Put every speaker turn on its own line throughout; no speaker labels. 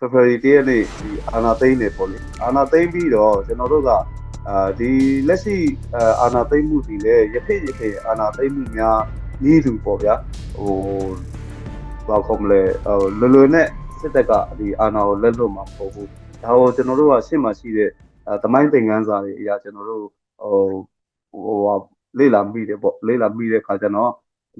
February 1ရက်နေ့ဒီအာနာသိန်းနေပေါ့လေအာနာသိန်းပြီးတော့ကျွန်တော်တို့ကအာဒီလက်ရှိအာအာနာသိန်းမှုဒီလေရဖိရဖိအာနာသိန်းမှုများဤသူပေါ့ဗျာဟိုဘာခေါ်မလဲဟိုလွယ်လွယ်နဲ့စစ်တပ်ကဒီအာနာကိုလက်လွတ်မှာမဟုတ်ဘူးဒါကိုကျွန်တော်တို့ကရှေ့မှာရှိတဲ့အဲသမိုင်းသင်ခန်းစာတွေအရာကျွန်တော်တို့ဟိုဟိုဟာလေ့လာမိတယ်ပေါ့လေ့လာမိတဲ့ခါကျတော့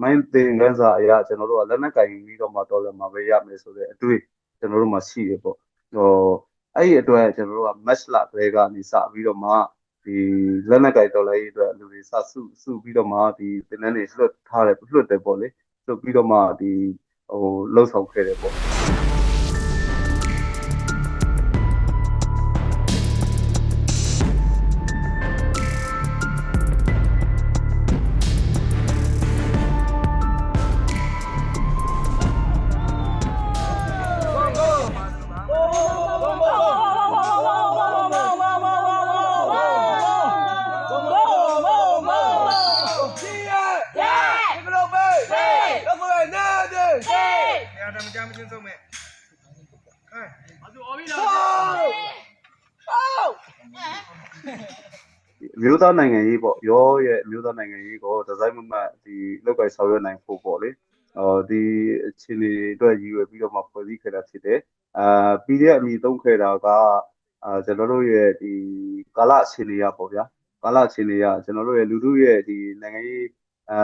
မိုင်းသင်ခန်းစာအရာကျွန်တော်တို့ကလက်နက်ကင်ပြီးတော့မှတော်လည်းမှာပဲရမယ်ဆိုတဲ့အတွေ့ ကျွန်တော်တို့မှာရှိတယ်ပေါ့ဟိုအဲ့ဒီအတွက်ကျွန်တော်တို့က match လကလေးကနေစပြီးတော့မှဒီလက်နက်ကင်တော်လည်းအတွက်လူတွေစစုစုပြီးတော့မှဒီသင်တန်းတွေလွှတ်ထားတယ်လွှတ်တယ်ပေါ့လေလွှတ်ပြီးတော့မှဒီဟိုလှုပ်ဆောင်ခဲ့တယ်ပေါ့ မျိုးသားနိုင်ငံရေးပေါ့ရောရဲ့အမျိုးသားနိုင်ငံရေးကိုဒီဇိုင်းမမတ်ဒီလောက်ကိုင်ဆောင်ရွက်နိုင်ဖို့ပေါ့လေအော်ဒီအခြေအနေတွေအတွက်ရည်ရွယ်ပြီးတော့မှဖွဲ့စည်းခဲ့တာဖြစ်တယ်အာပြီးတဲ့အမိသုံးခဲ့တာကအာကျွန်တော်တို့ရဲ့ဒီကာလအခြေအနေရပေါ့ဗျာကာလအခြေအနေရကျွန်တော်တို့ရဲ့လူထုရဲ့ဒီနိုင်ငံရေးအာ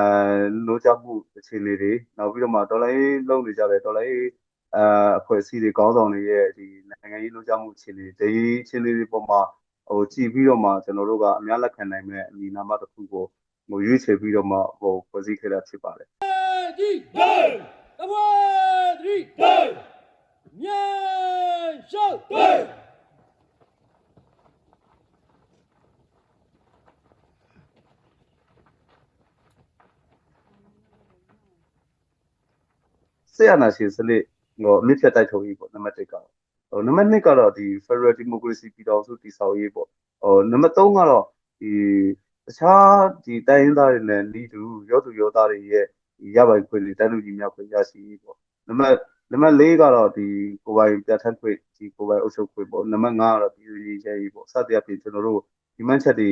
လိုချမှုအခြေအနေတွေနောက်ပြီးတော့မှဒေါ်လာရေးလုံးနေကြတယ်ဒေါ်လာရေးအာအဖွဲ့အစည်းတွေကောင်းဆောင်တွေရဲ့ဒီနိုင်ငံရေးလိုချမှုအခြေအနေဒီအခြေအနေတွေပေါ်မှာ ဟိုကြည်ပြီးတော့မှကျွန်တော်တို့ကအများလက်ခံနိုင်မဲ့အမည်နာမတစ်ခုကိုဟိုရွေးချယ်ပြီးတော့မှဟိုဖွဲ့စည်းခဲ့တာဖြစ်ပါတယ်
ဒီဒိတ်တဘွေးဒီဒိတ်မြန်ရှောက်ဒိတ်
ဆက်ရနာရှင်စနစ်ဟိုအမြင့်ဖြတ်တိုက်ထုတ်ရေးပေါ့နံပါတ်1ကတော့ ဟိုနံပါတ်2ကတော့ဒီ Federal Democracy ပြည်တော်စုတည်ဆောက်ရေးပေါ့ဟိုနံပါတ်3ကတော့ဒီတခြားဒီတိုင်းရင်းသားတွေနဲ့လီတူရောသူရောသားတွေရဲ့ဒီရပိုင်ခွင့်တွေတန်းလူကြီးများခွင့်ရရှိရေးပေါ့နံပါတ်နံပါတ်4ကတော့ဒီကိုပိုင်ပြဋ္ဌာန်းခွင့်ဒီကိုပိုင်အုပ်ချုပ်ခွင့်ပေါ့နံပါတ်5ကတော့ပြည်သူရေးချရေးပေါ့စသဖြင့်ကျွန်တော်တို့ဒီမှတ်ချက်တွေ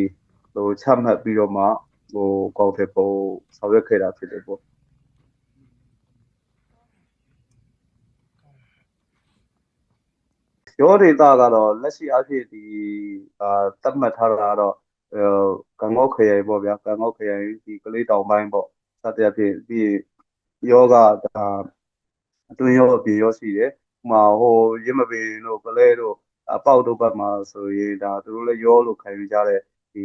ဟိုချမှတ်ပြီးတော့မှဟိုကောက်တယ်ပေါ့ဆောင်ရွက်ခဲ့တာဖြစ်တယ်ပေါ့ ရောဒေတာကတော့လက်ရှိအဖြစ်ဒီအာတတ်မှတ်ထားတာကတော့အဲကံကောက်ခရိုင်ပေါ့ဗျာကံကောက်ခရိုင်ဒီကလေးတောင်ပိုင်းပေါ့စသဖြင့်ပြီးယောဂဒါအတွင်းရောအပြင်ရောရှိတယ်ဥမာဟိုရင်းမပင်တို့ကလေးတို့အပေါက်တို့ဘက်မှာဆိုရင်ဒါသူတို့လည်းရောလို့ခံယူကြတဲ့ဒီ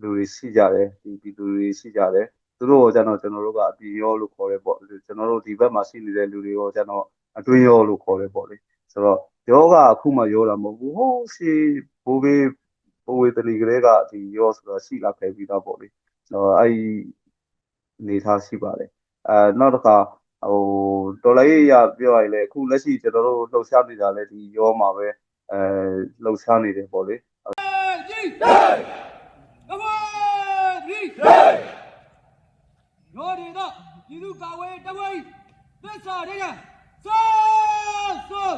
လူတွေရှိကြတယ်ဒီဒီလူတွေရှိကြတယ်သူတို့ကကျွန်တော်ကျွန်တော်တို့ကအပြင်ရောလို့ခေါ်တယ်ပေါ့ကျွန်တော်တို့ဒီဘက်မှာရှိနေတဲ့လူတွေကိုကျွန်တော်အတွင်းရောလို့ခေါ်တယ်ပေါ့လေဆိုတော့ ယောဂအခုမှယောတာမဟုတ်ဘူးဟိုးစီဘိုးဘေးဘိုးဝေတလီကလေးကဒီယောဆိုတော့ရှိလာခဲ့ပြီးတော့ပေါ့လေတော့အဲ့ဒီအနေထားရှိပါတယ်အဲနောက်တစ်ခါဟိုတော်လိုင်းရပြောရရင်လေအခုလက်ရှိကျွန်တော်တို့လှုပ်ရှားနေတာလေဒီယောမှာပဲအဲလှုပ်ရှားနေတယ်ပေါ့လေ
ဒီဒိတ်တဘွေးဒီဒိတ်ရောဒီတော့ဒီလူကဝေးတဘွေးသစ္စာတဲ့ကဆောဆော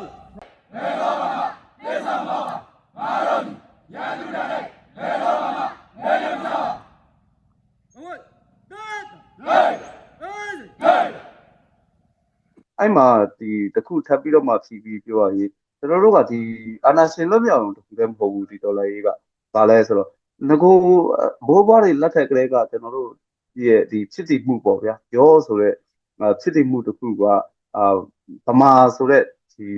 အဲ့မှာဒီတခုထပ်ပြီးတော့မှဖြီးပြီးပြောရရင်ကျွန်တော်တို့ကဒီအာနာရှင်လွတ်မြောက်အောင်တခုတည်းမဟုတ်ဘူးဒီဒေါ်လာရေးကဘာလဲဆိုတော့ငကိုမိုးဘွားတွေလက်ထက်ကလေးကကျွန်တော်တို့ဒီရဲ့ဒီဖြစ်တည်မှုပေါ့ဗျာရောဆိုတဲ့ဖြစ်တည်မှုတစ်ခုကအာဗမာဆိုတဲ့ဒီ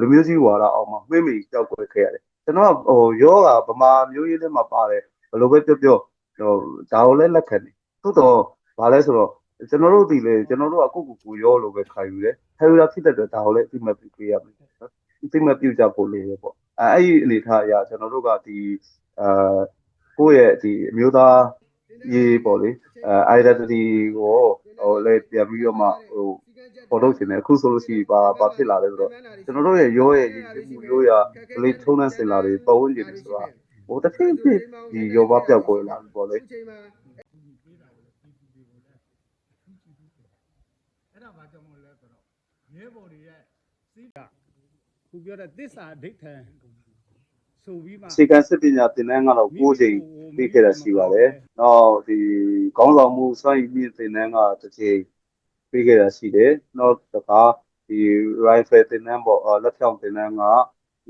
လူမျိုးကြီးဝါဒအောင်မှာမှိမ့်မိကြောက်ွယ်ခဲ့ရတယ်ကျွန်တော်ကဟိုရောကဗမာမျိုးရေးထဲမှာပါတယ်ဘယ်လိုပဲပြောပြောဟိုဒါကိုလည်းလက်ခံတယ်သို့တော့ဘာလဲဆိုတော့ကျွန်တော်တို့ဒီလေကျွန်တော်တို့ကကိုယ့်ကိုယ်ကိုရောလို့ပဲခံယူတယ်ခံယူတာဖြစ်တဲ့အတွက်ဒါကိုလည်းအသိမှတ်ပြုပေးရမယ်နော်အသိမှတ်ပြုကြဖို့လိုပဲပေါ့အဲအဲ့ဒီအနေထားအရာကျွန်တော်တို့ကဒီအာကိုယ့်ရဲ့ဒီအမျိုးသားရေးပေါ့လေအဲ identity ကိုဟိုလည်းပြန်ပြီးတော့မှဟို ပေါ်ထုတ်ခြင်းတယ်အခုဆိုလို့ရှိရင်ဘာဘာဖြစ်လာလဲဆိုတော့ကျွန်တော်တို့ရဲ့ရောရဲ့ရည်ရည်မှုရောရကလေးထုံးတဲ့စင်လာတွေပတ်ဝန်းကျင်တွေဆိုတာဟိုတစ်ဖြည်းဖြည်းဒီရောဘပြောက်ကွယ်လာပြီပေါ့လေ
အဲ့ဒါဘာကြောင့်မလဲဆိုတော့ရဲဘော်တွေရဲ့စီးတာခုပြောတဲ့သစ္စာဒိဋ္ဌံဆိုပြီးမှ
အခြေခံစစ်ပညာသင်တန်းကတော့9ချိန်ပြီးခဲ့တာရှိပါတယ်။နောက်ဒီခေါင်းဆောင်မှုစွမ်းရည်မြင့်သင်တန်းကတစ်ချိန် ပြီးခဲ့တာရှိတယ်။နောက်တစ်ခါဒီ rifle သင်တန်းပေါ့အော်လက်ဖြောင့်သင်တန်းက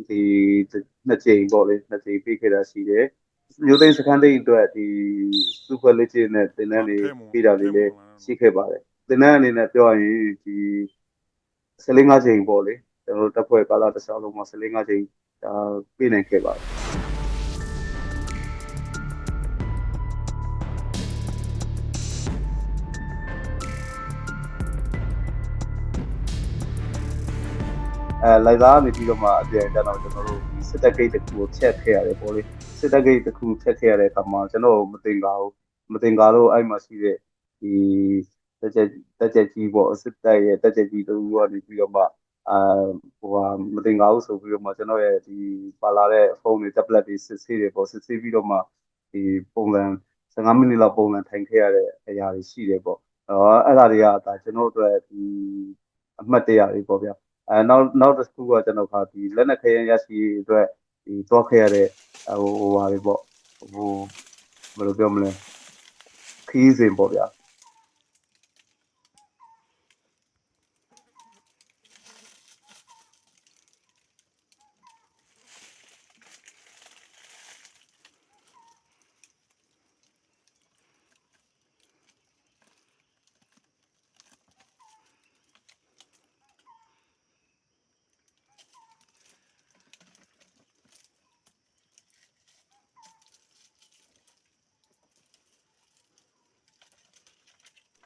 ဒီနှစ်ချိန်ပေါ့လေနှစ်ချိန်ပြီးခဲ့တာရှိတယ်။မျိုးသိန်းစကန်တိတ်အတွက်ဒီ super legend နဲ့သင်တန်းတွေပြီးတာလေးလည်းရှိခဲ့ပါတယ်။သင်တန်းအနေနဲ့ပြောရရင်ဒီ15ချိန်ပေါ့လေကျွန်တော်တို့တက်ဖွဲ့ကာလတစ်ခြားလုံးမှာ15ချိန်ဒါပြည်နိုင်ခဲ့ပါတယ် အဲလိုက်သားနေပြီးတော့မှအပြန်ကျွန်တော်ကျွန်တော်တို့ဒီစစ်တပ်ဂိတ်တစ်ခုကိုဖြတ်ခဲ့ရတယ်ပေါ့လေစစ်တပ်ဂိတ်တစ်ခုဖြတ်ခဲ့ရတဲ့အခါမှာကျွန်တော်မတင်ကားဘူးမတင်ကားလို့အဲ့မှာရှိတဲ့ဒီတက်ချက်တက်ချက်ကြီးပေါ့စစ်တပ်ရဲ့တက်ချက်ကြီးတူကနေပြီးတော့မှအာဟိုဟာမတင်ကားဘူးဆိုပြီးတော့မှကျွန်တော်ရဲ့ဒီပါလာတဲ့ဖုန်းတွေ tablet တွေစစ်ဆေးတွေပေါ့စစ်ဆေးပြီးတော့မှဒီပုံစံ15မိနစ်လောက်ပုံစံထိုင်ခဲ့ရတဲ့အရာတွေရှိတယ်ပေါ့အော်အဲ့ဒါတွေကဒါကျွန်တော်တို့အတွက်ဒီအမှတ်တရတွေပေါ့ဗျာ အဲနောက်နောက်တစ်ခုကကျွန်တော်ခါဒီလက်နက်ခဲယမ်းရရှိရေးအတွက်ဒီတော့ခဲ့ရတဲ့ဟိုဟိုဟာတွေပေါ့ဟိုဘယ်လိုပြောမလဲခီးစဉ်ပေါ့ဗျာ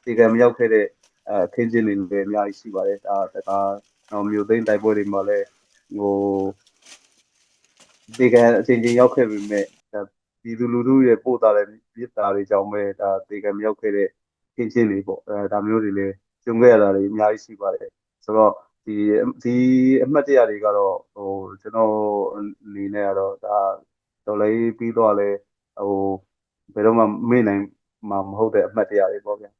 ဒီကံမရောက်ခဲ့တဲ့အဲအခင်းချင်းတွေလည်းအများကြီးရှိပါတယ်ဒါတကားတော့မြို့သိမ်းတိုက်ပွဲတွေမှာလည်းဟိုဒီကံအချိန်ချင်းရောက်ခဲ့ပြီမဲ့ဒါပြည်သူလူထုရဲ့ပို့တာတဲ့မြစ်တာတွေကြောင့်ပဲဒါဒီကံမရောက်ခဲ့တဲ့အခင်းချင်းတွေပေါ့အဲဒါမျိုးတွေလည်းကျုံခဲ့ရတာတွေအများကြီးရှိပါတယ်ဆိုတော့ဒီဒီအမှတ်တရတွေကတော့ဟိုကျွန်တော်အနေနဲ့ကတော့ဒါတော်လေးပြီးတော့လဲဟိုဘယ်တော့မှမေ့နိုင်မှာမဟုတ်တဲ့အမှတ်တရတွေပေါ့ဗျာ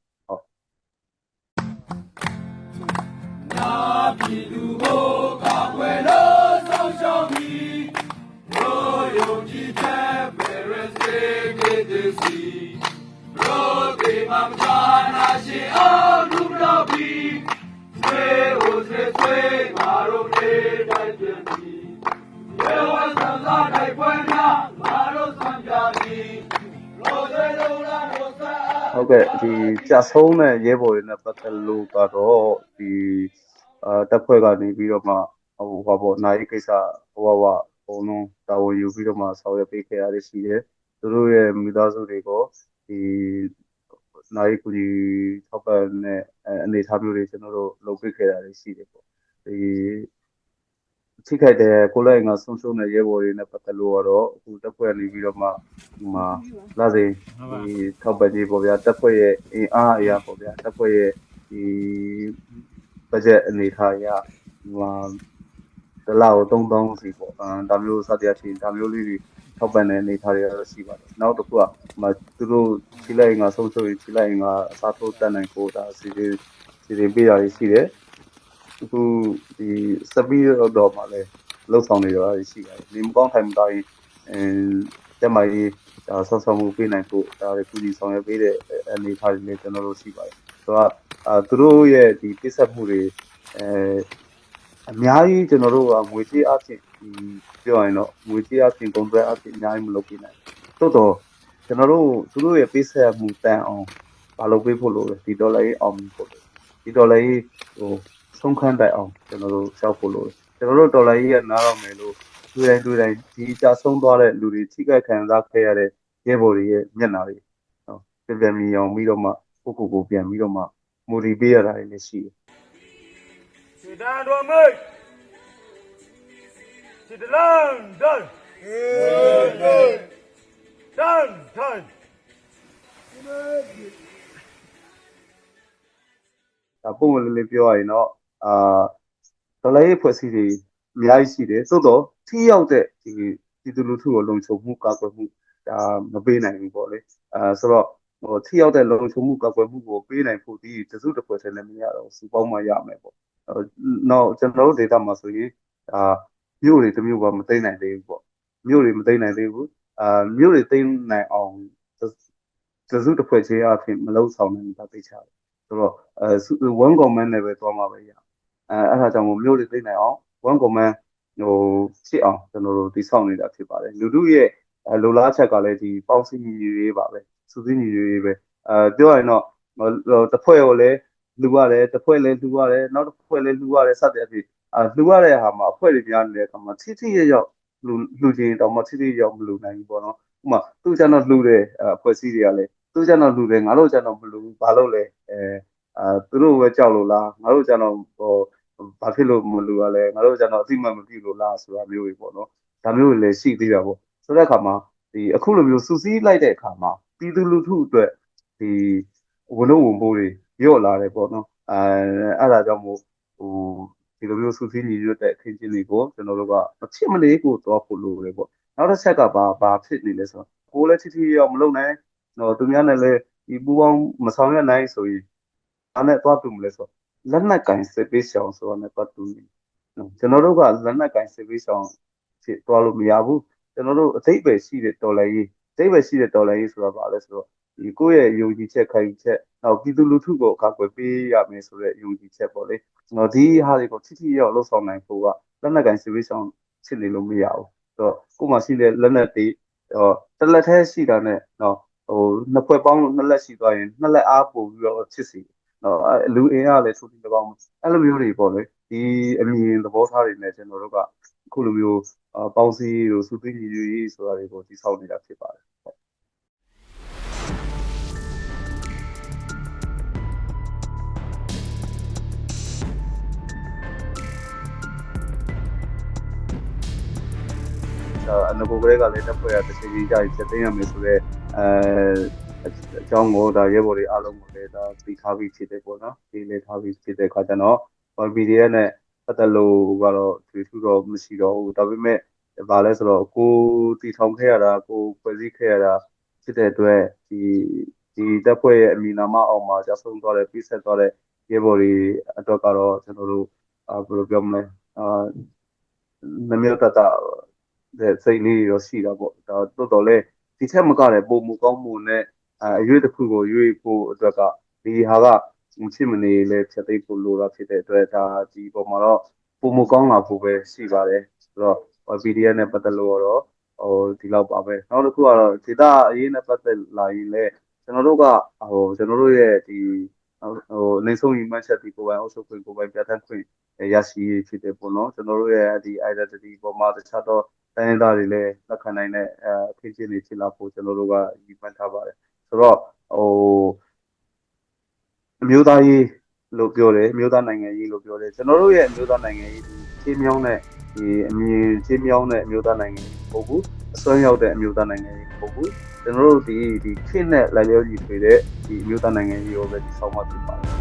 ဟိုဆွေဆွေငါတို့နေတိုက်ပြပြီးရေဝဆန်သာတိုက်ပွဲများငါတို့ဆံပြပြီးရိုးတွေလုံးလာတို့စား
ဟုတ်ကဲ့ဒီကြာဆုံးတဲ့ရဲဘော်တွေနဲ့ပတ်သက်လို့ကတော့ဒီ အာတပ်ဖွဲ့ကနေပြီးတော့မှဟိုဟာပေါ့နိုင်ကိစ္စဟိုဟာဟဘုံလုံးတာဝန်ယူပြီးတော့မှဆောင်ရွက်ပေးခဲ့ရတဲ့ရှိတယ်သူတို့ရဲ့မိသားစုတွေကိုဒီနိုင်ကူကြီးထောက်ပံ့တဲ့အဲအနေအထားမျိုးတွေကျွန်တော်တို့လုပ်ပေးခဲ့တာတွေရှိတယ်ပေါ့ဒီထိခိုက်တဲ့ကိုယ်လိုက်ငါဆုံးရှုံးတဲ့ရဲဘော်တွေနဲ့ပတ်သက်လို့ကတော့အခုတပ်ဖွဲ့နေပြီးတော့မှဒီမှာလာစေဒီထောက်ပံ့ရေးပေါ့ဗျာတပ်ဖွဲ့ရဲ့အင်အားအရာပေါ့ဗျာတပ်ဖွဲ့ရဲ့ဒီ ဘတ်ဂျက်အနေအထားအရဒီမှာဒလာကို3000စီပေါ့အဲဒါမျိုးစသည်အချင်းဒါမျိုးလေးတွေထောက်ပံ့တဲ့အနေအထားတွေကတော့ရှိပါတယ်နောက်တစ်ခုကမသူတို့ခြေလိုက်ငါဆုံးရှုံးရင်ခြေလိုက်ငါအစားထိုးတက်နိုင်ကိုဒါစီစီစီစီပေးတာရှိတယ်အခုဒီစပီးတော့မှလည်းလှုပ်ဆောင်နေရတာရှိပါတယ်။ဒီမကောင်းထိုင်မတိုင်းအဲတမကြီးဒါဆောက်ဆောင်မှုပေးနိုင်ဖို့ဒါလည်းကုညီဆောင်ရွက်ပေးတဲ့အနေအထားတွေလည်းကျွန်တော်တို့ရှိပါတယ်။ဆိုတော့ အာသူတို့ရဲ့ဒီပြစ်ဆက်မှုတွေအဲအများကြီးကျွန်တော်တို့ကငွေကြေးအဖြစ်ဒီပြောရရင်တော့ငွေကြေးအဖြစ်ကုန်သွယ်အဖြစ်အများကြီးမလုပ်ပြနိုင်ဘူး။သို့တော့ကျွန်တော်တို့သူတို့ရဲ့ပြစ်ဆက်မှုတန်အောင်မလုပ်ပေးဖို့လို့ဒီဒေါ်လာရေးအောင်ဖို့ဒီဒေါ်လာရေးဟိုဆုံးခန်းတိုင်အောင်ကျွန်တော်တို့ရှောက်ဖို့လို့ကျွန်တော်တို့ဒေါ်လာကြီးကနားတော့မယ်လို့တွေ့တိုင်းတွေ့တိုင်းဒီကြာဆုံးသွားတဲ့လူတွေထိခိုက်ခံစားခဲ့ရတဲ့ရဲဘော်တွေရဲ့မျက်နှာတွေဟုတ်ပြန်ပြန်မြင်အောင်ပြီးတော့မှကိုကိုကိုပြန်ပြီးတော့မှ မူရီပေးရတာတွေလည်းရှိတယ်
စေတန်တော်မိတ်စေတလန်ဒန်ဟေးဒန်ဒန်ဒန်
ဒါပုံမှန်လေးလေးပြောရရင်တော့အာဒေါ်လာရေးဖွဲ့စည်းတွေအများကြီးရှိတယ်သို့တော့ထိရောက်တဲ့ဒီပြည်သူလူထုကိုလုံခြုံမှုကာကွယ်မှုဒါမပေးနိုင်ဘူးပေါ့လေအာဆိုတော့ ဟိုထိရောက်တဲ့လုံခြုံမှုကာကွယ်မှုကိုပေးနိုင်ဖို့ဒီတစုတစ်ဖွဲ့ထဲလည်းမရတော့စူပေါင်းမှရမယ်ပေါ့နောက်ကျွန်တော်တို့ data မှာဆိုရင်ဒါမြို့တွေတစ်မြို့ကမသိမ့်နိုင်သေးဘူးပေါ့မြို့တွေမသိမ့်နိုင်သေးဘူးအာမြို့တွေသိမ့်နိုင်အောင်သစုတစ်ဖွဲ့ချင်းအဖြစ်မလုံးဆောင်နိုင်တာသိချတယ်ဆိုတော့အဲ one comment နဲ့ပဲသွားမှာပဲရအဲအဲ့ဒါကြောင့်မို့မြို့တွေသိမ့်နိုင်အောင် one comment ဟိုဖြစ်အောင်ကျွန်တော်တို့တည်ဆောက်နေတာဖြစ်ပါတယ်လူတို့ရဲ့လိုလားချက်ကလည်းဒီပေါင်းစည်းညီညွတ်ရေးပါပဲ စုစည်းညီညွတ်ရေးပဲအဲပြောရရင်တော့တစ်ဖွဲ့ကိုလည်းလူရတယ်တစ်ဖွဲ့လည်းလူရတယ်နောက်တစ်ဖွဲ့လည်းလူရတယ်စတဲ့အဖြစ်အာလူရတဲ့ဟာမှာအဖွဲ့တွေများနေတဲ့အခါမှာထိထိရရောက်လူလူချင်းတောင်မှထိထိရောက်မလူနိုင်ဘူးပေါ့နော်ဥပမာသူ့ကျတော့လူတဲ့အဖွဲ့အစည်းတွေကလည်းသူ့ကျတော့လူတယ်ငါတို့ကျတော့မလူဘူးဘာလို့လဲအဲအာသူတို့ပဲကြောက်လို့လားငါတို့ကျတော့ဟိုဘာဖြစ်လို့မလူရလဲငါတို့ကျတော့အတိမတ်မပြုလို့လားဆိုတာမျိုးတွေပေါ့နော်ဒါမျိုးတွေလည်းရှိသေးတာပေါ့ဆိုတဲ့အခါမှာဒီအခုလိုမျိုးစူးစီးလိုက်တဲ့အခါမှာ ပြည်သူလူထုအတွက်ဒီဝန်တော့ဝန်ပိုးတွေရော့လာတယ်ပေါ့နော်အဲအဲ့ဒါကြောင့်မို့ဟိုဒီလိုမျိုးစူးစီးညီညွတ်တဲ့အခင်းချင်းတွေကိုကျွန်တော်တို့ကမဖြစ်မနေကိုသွားဖို့လိုတယ်ပေါ့နောက်တစ်ချက်ကဘာဘာဖြစ်နေလဲဆိုတော့ကိုယ်လည်းချစ်ချစ်ရောက်မလုပ်နိုင်တော့သူများနဲ့လည်းဒီပူပေါင်းမဆောင်ရွက်နိုင်ဆိုရင်အဲ့နဲ့သွားတူမလဲဆိုလက်နက်ကင်စစ်ပေးဆောင်ဆိုတော့လည်းသွားတူနေကျွန်တော်တို့ကလက်နက်ကင်စစ်ပေးဆောင်ဖြစ်သွားလို့မရဘူးကျွန်တော်တို့အသိပဲရှိတဲ့တော်လည်းကြီး အသိပဲရှိတဲ့တော်လည်းကြီးဆိုတော့ဘာလဲဆိုတော့ဒီကိုယ့်ရဲ့ယုံကြည်ချက်ခိုင်ချက်နောက်ပြည်သူလူထုကိုအကာအကွယ်ပေးရမယ်ဆိုတဲ့ယုံကြည်ချက်ပေါ့လေကျွန်တော်ဒီဟာတွေကိုထိထိရောက်လှုပ်ဆောင်နိုင်ဖို့ကလက်နက်ကင်စစ်ပေးဆောင်ဖြစ်နေလို့မရဘူးဆိုတော့ကို့မှာရှိတဲ့လက်နက်တွေဟောတစ်လက်ထဲရှိတာနဲ့နော်ဟိုနှစ်ဖွဲ့ပေါင်းနှစ်လက်ရှိသွားရင်နှစ်လက်အားပို့ပြီးတော့ဖြစ်စီနော်လူအင်အားလည်းသူဒီကောင်အဲ့လိုမျိုးတွေပေါ့လေဒီအမြင်သဘောထားတွေနဲ့ကျွန်တော်တို့ကအ ခုလိုမျိုးပေါင်းစည်းလို့စုသိညီညွတ်ရေးဆိုတာတွေကိုတည်ဆောက်နေတာဖြစ်ပါတယ်ဟုတ်အနဘိုကလေးကလည်းတက်ဖွဲ့ရတစ်ချိန်ကြီးကြာကြီးချက်သိမ်းရမယ်ဆိုတော့အဲအကြောင်းကိုဒါရဲဘော်တွေအားလုံးကိုလည်းဒါပြီးထားပြီးဖြစ်တယ်ပေါ့နော်ဒီလေထားပြီးဖြစ်တဲ့ခါကျတော့ PDF နဲ့ ပတ်သက်လို့ကတော့သူထူတော့မရှိတော့ဘူးဒါပေမဲ့ဗာလဲဆိုတော့ကိုတီထောင်ခဲ့ရတာကိုဖွဲ့စည်းခဲ့ရတာဖြစ်တဲ့အတွက်ဒီဒီတက်ဖွဲ့ရဲ့အမည်နာမအောင်မှာကျဆုံးသွားတဲ့ပြည့်ဆက်သွားတဲ့ရဲဘော်တွေအတွက်ကတော့ကျွန်တော်တို့အာဘယ်လိုပြောမလဲအာနမျိုးတတတဲ့စိတ်လေးရောရှိတာပေါ့ဒါတော်တော်လေးဒီထက်မကလည်းပုံမကောင်းမှုနဲ့အရွေးတစ်ခုကိုရွေးဖို့အတွက်ကဒီဟာက မချစ်မနေလဲဖြတ်သိမ်းဖို့လိုတာဖြစ်တဲ့အတွက်ဒါဒီပုံမှာတော့ပုံမကောင်းလာဖို့ပဲရှိပါတယ်ဆိုတော့ PDF နဲ့ပတ်သက်လို့တော့ဟိုဒီလောက်ပါပဲနောက်တစ်ခုကတော့ဒေတာအရေးနဲ့ပတ်သက်လာရင်လည်းကျွန်တော်တို့ကဟိုကျွန်တော်တို့ရဲ့ဒီဟိုနေဆုံးရင်မှတ်ချက်ဒီကိုယ်ပိုင်အုပ်ချုပ်ခွင့်ကိုယ်ပိုင်ပြဋ္ဌာန်းခွင့်ရရှိဖြစ်တယ်ပေါ့နော်ကျွန်တော်တို့ရဲ့ဒီ identity ပေါ်မှာတခြားတော့တိုင်းသားတွေလည်းလက်ခံနိုင်တဲ့အဲအခင်းချင်းတွေဖြစ်လာဖို့ကျွန်တော်တို့ကရည်မှန်းထားပါတယ်ဆိုတော့ဟို အမျိုးသားရေးလို့ပြောတယ်အမျိုးသားနိုင်ငံရေးလို့ပြောတယ်ကျွန်တော်တို့ရဲ့အမျိုးသားနိုင်ငံရေးဒီချင်းမြောင်းတဲ့ဒီအမြင်ချင်းမြောင်းတဲ့အမျိုးသားနိုင်ငံရေးမဟုတ်ဘူးအစွမ်းရောက်တဲ့အမျိုးသားနိုင်ငံရေးမဟုတ်ဘူးကျွန်တော်တို့ဒီဒီခေတ်နဲ့လိုက်လျောညီတွေတဲ့ဒီအမျိုးသားနိုင်ငံရေးကိုပဲဒီဆောင်မှဖြစ်ပါတယ်